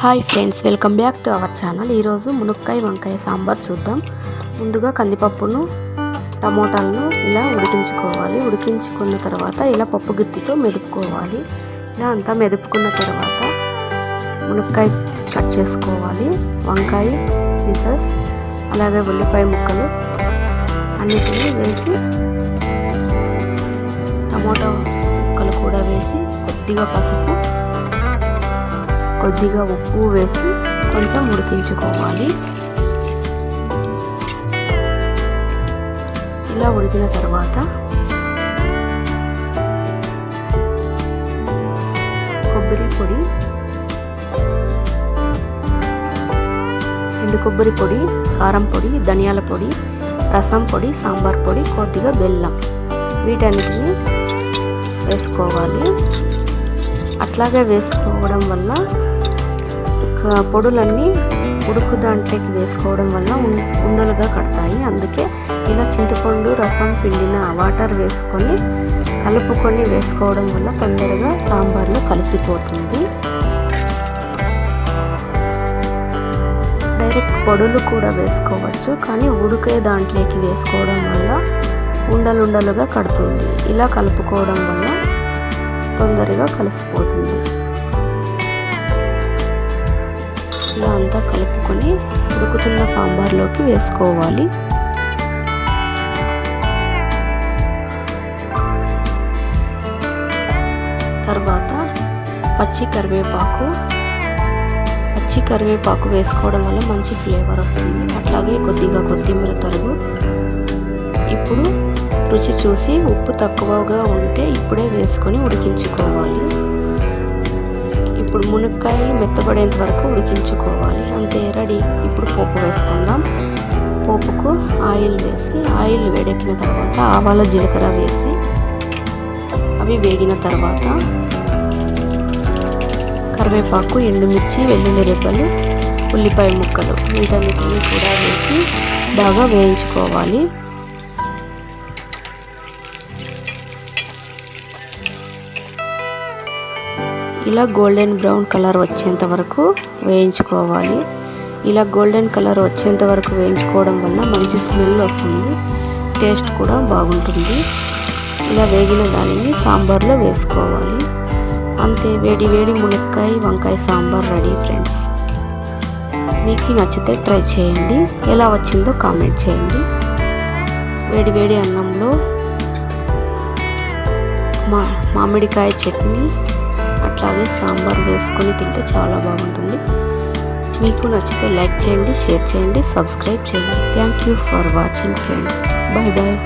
Hi friends welcome back to our channel. ఈరోజు మునక్కాయ వంకాయ సాంబార్ చూద్దాం. ముందుగా కందిపప్పును టమోటాలను ఇలా ఉడికించుకోవాలి. ఉడికించుకున్న తర్వాత ఇలా పప్పు గుత్తితో మెదుపుకోవాలి. ఇలా అంతా మెదుపుకున్న తర్వాత మునక్కాయ కట్ చేసుకోవాలి. వంకాయ పీసెస్ అలాగే ఉల్లిపాయ ముక్కలు అన్నిటినీ వేసి టమోటా ముక్కలు కూడా వేసి కొద్దిగా పసుపు కొద్దిగా ఉప్పు వేసి కొంచెం ఉడికించుకోవాలి. ఇలా ఉడికిన తర్వాత కొబ్బరి పొడి ఎండు కొబ్బరి పొడి కారం పొడి ధనియాల పొడి రసం పొడి సాంబార్ పొడి కొద్దిగా బెల్లం వీటన్నిటిని వేసుకోవాలి. అట్లాగే వేసుకోవడం వల్ల పొడులన్నీ ఉడుకు దాంట్లోకి వేసుకోవడం వల్ల ఉండలుగా కడతాయి. అందుకే ఇలా చింతపండు రసం పిండిన వాటర్ వేసుకొని కలుపుకొని వేసుకోవడం వల్ల తొందరగా సాంబార్లో కలిసిపోతుంది. డైరెక్ట్ పొడులు కూడా వేసుకోవచ్చు కానీ ఉడికే దాంట్లోకి వేసుకోవడం వల్ల ఉండలుండలుగా కడుతుంది. ఇలా కలుపుకోవడం వల్ల తొందరగా కలిసిపోతుంది. ఇలా అంతా కలుపుకొని ఉడుకుతున్న సాంబార్లోకి వేసుకోవాలి. తర్వాత పచ్చి కరివేపాకు. పచ్చి కరివేపాకు వేసుకోవడం వల్ల మంచి ఫ్లేవర్ వస్తుంది. అట్లాగే కొద్దిగా కొత్తిమీర తరుగు. ఇప్పుడు రుచి చూసి ఉప్పు తక్కువగా ఉంటే ఇప్పుడే వేసుకొని ఉడికించుకోవాలి. ఇప్పుడు మునక్కాయలు మెత్తబడేంత వరకు ఉడికించుకోవాలి. అంతే రెడీ. ఇప్పుడు పోపు వేసుకుందాం. పోపుకు ఆయిల్ వేసి ఆయిల్ వేడెక్కిన తర్వాత ఆవాల జీలకర్ర వేసి అవి వేగిన తర్వాత కరివేపాకు ఎండుమిర్చి వెల్లుల్లి రెబ్బలు ఉల్లిపాయ ముక్కలు వీటన్నిటిని కూడా వేసి బాగా వేయించుకోవాలి. ఇలా గోల్డెన్ బ్రౌన్ కలర్ వచ్చేంత వరకు వేయించుకోవాలి. ఇలా గోల్డెన్ కలర్ వచ్చేంత వరకు వేయించుకోవడం వల్ల మంచి స్మెల్ వస్తుంది. టేస్ట్ కూడా బాగుంటుంది. ఇలా వేగిన దానిని సాంబార్లో వేసుకోవాలి. అంతే వేడి వేడి మునక్కాయ వంకాయ సాంబార్ రెడీ ఫ్రెండ్స్. మీకు నచ్చితే ట్రై చేయండి. ఎలా వచ్చిందో కామెంట్ చేయండి. వేడి వేడి అన్నంలో మా మామిడికాయ చట్నీ అట్లాగే సాంబార్ వేసుకొని తింటే చాలా బాగుంటుంది. మీకు నచ్చితే లైక్ చేయండి షేర్ చేయండి సబ్స్క్రైబ్ చేయండి. Thank you for watching friends bye bye